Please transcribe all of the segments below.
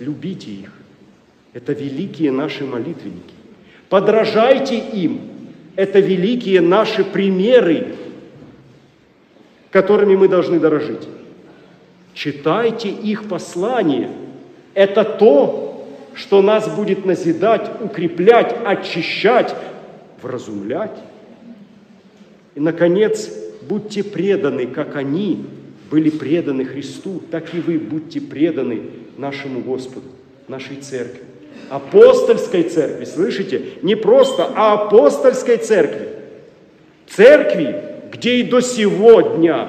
любите их. Это великие наши молитвенники. Подражайте им. Это великие наши примеры, которыми мы должны дорожить. Читайте их послания. Это то, что нас будет назидать, укреплять, очищать, вразумлять. И, наконец, будьте преданы, как они были преданы Христу, так и вы будьте преданы нашему Господу, нашей церкви. Апостольской церкви, слышите? Не просто, а апостольской церкви. Церкви, где и до сего дня,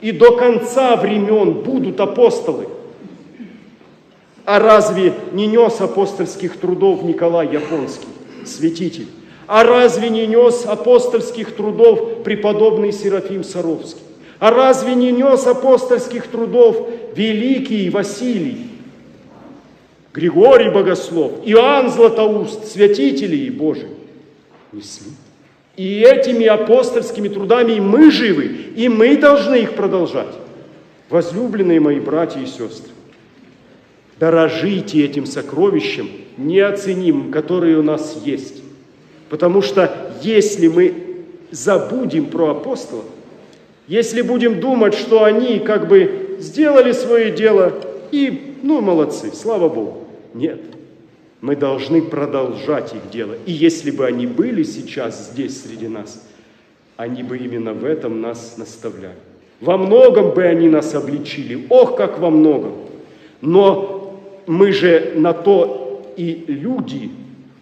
и до конца времен будут апостолы. А разве не нес апостольских трудов Николай Японский, святитель? А разве не нес апостольских трудов преподобный Серафим Саровский? А разве не нес апостольских трудов великий Василий, Григорий Богослов, Иоанн Златоуст, святители Божии? Несли. И этими апостольскими трудами мы живы, и мы должны их продолжать. Возлюбленные мои братья и сестры, дорожите этим сокровищем неоценимым, которое у нас есть. Потому что если мы забудем про апостолов, если будем думать, что они как бы сделали свое дело и, ну, молодцы, слава Богу. Нет. Мы должны продолжать их дело. И если бы они были сейчас здесь среди нас, они бы именно в этом нас наставляли. Во многом бы они нас обличили. Ох, как во многом. Но мы же на то и люди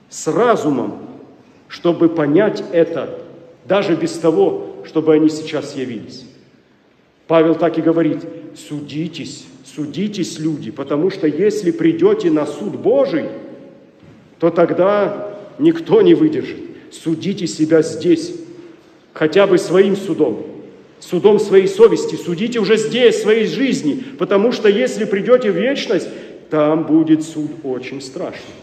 с разумом, чтобы понять это, даже без того, чтобы они сейчас явились. Павел так и говорит, судитесь, судитесь, люди, потому что если придете на суд Божий, то тогда никто не выдержит. Судите себя здесь, хотя бы своим судом, судом своей совести. Судите уже здесь, своей жизни, потому что если придете в вечность, там будет суд очень страшный.